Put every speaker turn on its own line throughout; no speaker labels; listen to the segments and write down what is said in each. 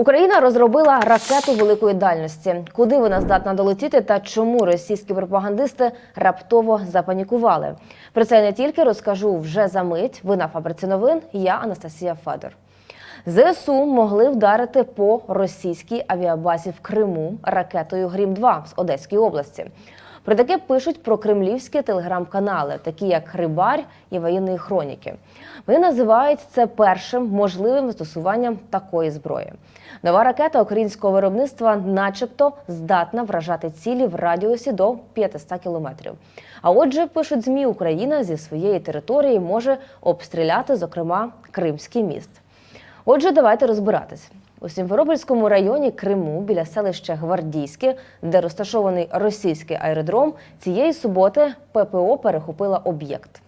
Україна розробила ракету великої дальності. Куди вона здатна долетіти та чому російські пропагандисти раптово запанікували? Про це не тільки розкажу вже за мить. Ви на фабриці новин. Я Анастасія Федор. ЗСУ могли вдарити по російській авіабазі в Криму ракетою Грім 2 з Одеської області. Про таке пишуть про кремлівські телеграм-канали, такі як Рибар і воєнної хроніки. Вони називають це першим можливим застосуванням такої зброї. Нова ракета українського виробництва, начебто, здатна вражати цілі в радіусі до 500 кілометрів. А отже, пишуть змі Україна зі своєї території може обстріляти, зокрема, Кримський міст. Отже, давайте розбиратись. У Сімферопольському районі Криму біля селища Гвардійське, де розташований російський аеродром, цієї суботи ППО перехопила об'єкт.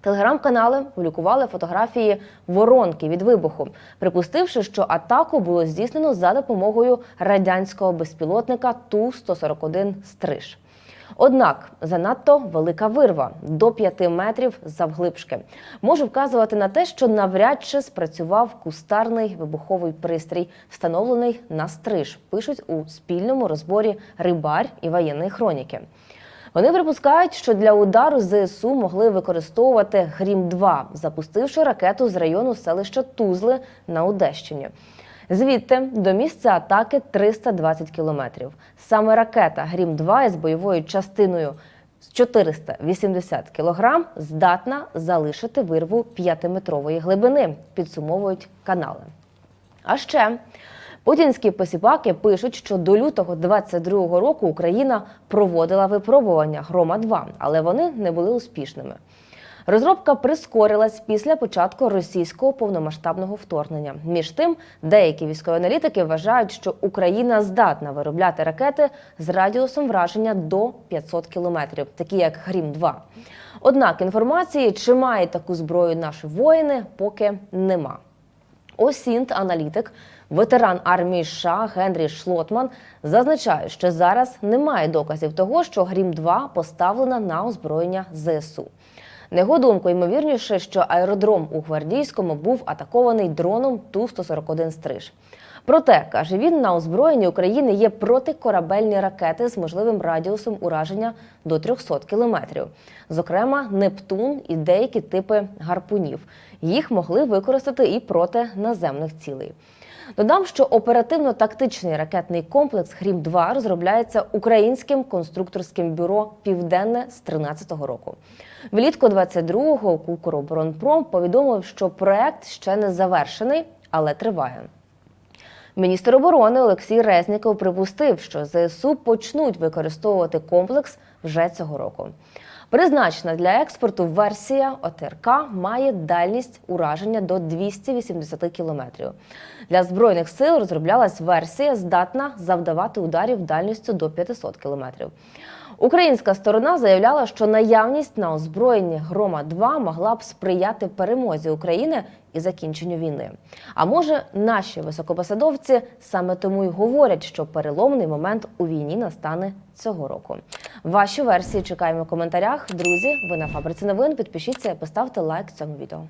Телеграм-канали публікували фотографії воронки від вибуху, припустивши, що атаку було здійснено за допомогою радянського безпілотника Ту-141 Стриж. Однак занадто велика вирва до 5 метрів завглибшки може вказувати на те, що навряд чи спрацював кустарний вибуховий пристрій, встановлений на стриж. Пишуть у спільному розборі рибар і воєнної хроніки. Вони припускають, що для удару ЗСУ могли використовувати Грім 2 запустивши ракету з району селища Тузли на Одещині. Звідти до місця атаки 320 кілометрів. Саме ракета Грім 2 із бойовою частиною з 480 кілограм здатна залишити вирву 5-метрової глибини, підсумовують канали. А ще путінські посіпаки пишуть, що до лютого 22-го року Україна проводила випробування Грома 2 але вони не були успішними. Розробка прискорилась після початку російського повномасштабного вторгнення. Між тим, деякі військові аналітики вважають, що Україна здатна виробляти ракети з радіусом враження до 500 кілометрів, такі як Грім 2 Однак інформації, чи мають таку зброю наші воїни, поки нема. Осінт, аналітик, ветеран армії США Генрі Шлотман зазначає, що зараз немає доказів того, що Грім 2 поставлена на озброєння ЗСУ. На його думку, ймовірніше, що аеродром у Гвардійському був атакований дроном Ту-141 Стриж. Проте, каже він, на озброєнні України є протикорабельні ракети з можливим радіусом ураження до 300 кілометрів. Зокрема, Нептун і деякі типи гарпунів. Їх могли використати і проти наземних цілей. Додам, що оперативно-тактичний ракетний комплекс Грім 2 розробляється українським конструкторським бюро Південне з 2013 року. Влітку 22-го Укроборонпром повідомив, що проект ще не завершений, але триває. Міністр оборони Олексій Резніков припустив, що ЗСУ почнуть використовувати комплекс вже цього року. Призначена для експорту версія ОТРК має дальність ураження до 280 кілометрів. Для збройних сил розроблялась версія, здатна завдавати ударів дальністю до 500 кілометрів. Українська сторона заявляла, що наявність на озброєнні Грома 2 могла б сприяти перемозі України і закінченню війни. А може, наші високопосадовці саме тому й говорять, що переломний момент у війні настане цього року. Ваші версії чекаємо в коментарях. Друзі, ви на фабриці новин. Підпишіться поставте лайк цьому відео.